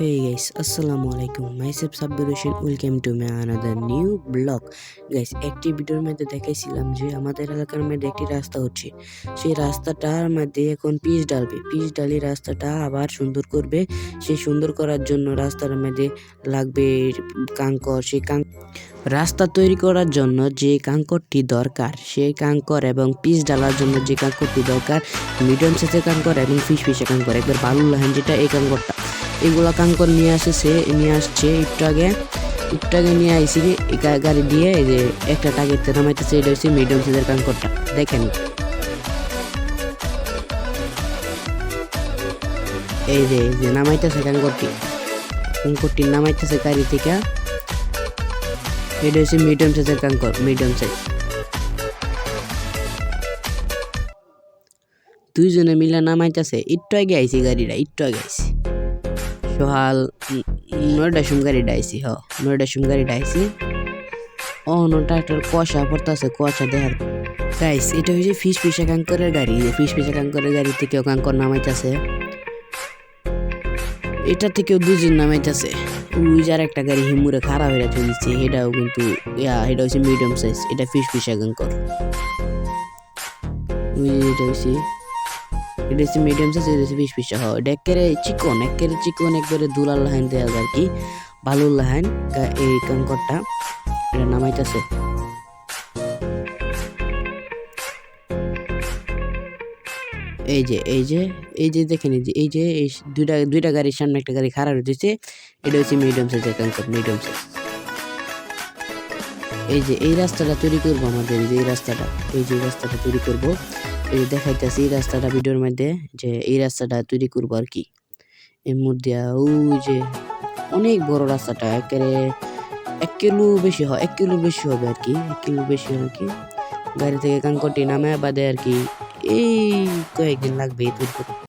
Hey guys, আসসালামু আলাইকুম myself Sabbir Hossain welcome to my another new blog guys একটি ভিডিওর মধ্যে দেখাইছিলাম যে আমাদের এলাকার মধ্যে একটি রাস্তা হচ্ছে। সেই রাস্তাটার মধ্যে এখন পিচ ডালবে পিচ ডালি রাস্তাটা আবার সুন্দর করবে। সেই সুন্দর করার জন্য রাস্তার মধ্যে লাগবে কাঙ্কর। সেই কাং রাস্তা তৈরি করার জন্য যে কাঙ্করটি দরকার সেই কাঙ্কর এবং পিচ ডালার জন্য যে কাঙ্করটি দরকার মিডিয়াম সাইজের কাঙ্কর এবং ফিস ফিসে কাঙ্কর। একবার বালু লাহান যেটা এই কাঙ্করটা। এগুলা কাঙ্কর নিয়ে আসেছে, নিয়ে আসছে একটু আগে। একটু আগে নিয়ে আইসি গাড়ি দিয়ে এই যে একটা টাকেতে নামাইতেছে, এটা হচ্ছে মিডিয়াম সাইজের কাঙ্করটা। দেখেন। এই যে এই যে নামাইতেছে কাঙ্করটি। কাঙ্করটি নামাইতেছে গাড়ি থেকে। এটা হচ্ছে মিডিয়াম সাইজের কাঙ্কর মিডিয়াম সাইজ দুইজনে মিলে নামাইতেছে। একটু আগে আইছি গাড়িটা, একটু আগে আইছি। নয়টার সময় গাড়িটা আইছি হ গাড়িটা আইছি ও নটা একটা কুয়াশা পড়তেছে কুয়াশা দেখার গাইস এটা হচ্ছে ফিস ফিসা কাঙ্করের গাড়ি ফিস ফিসা কাঙ্করের গাড়ি থেকেও কাঙ্কর নামাইতেছে। এটা থেকেও দুজন নামাইতেছে। ওই একটা গাড়ি হিমুরে খারাপ হয়ে চলেছে এটাও কিন্তু, ইয়া এটা হচ্ছে মিডিয়াম সাইজ এটা ফিস ফিসা কাঙ্কর। এটা হচ্ছে এটা মিডিয়াম সাইজ এটা হচ্ছে বিশ পিস হয় এটা একেবারে চিকন একেবারে চিকন একবারে দুলার লাহান দেওয়া আর কি। বালুর লাহান এই কাঙ্করটা, এটা নামাইতেছে। এই যে এই যে এই যে দেখেন, এই যে এই যে, এই দুইটা দুইটা গাড়ির সামনে একটা গাড়ি খারাপ হয়েছে এটা হচ্ছে মিডিয়াম সাইজের কাঙ্কর মিডিয়াম সাইজ এই যে, এই রাস্তাটা তৈরি করব আমাদের যে, এই রাস্তাটা, এই যে রাস্তাটা তৈরি করব। এই দেখাইতেছি এই রাস্তাটা ভিডিওর মধ্যে যে এই রাস্তাটা তৈরি করব আর কি এর মধ্যে ও যে অনেক বড় রাস্তাটা, একেবারে এক কিলো বেশি হয়, এক কিলো বেশি হবে আর কি, এক কিলো বেশি আর কি গাড়ি থেকে কাঙ্কটি নামে বাদে আর কি এই কয়েকদিন লাগবে তৈরি করতে।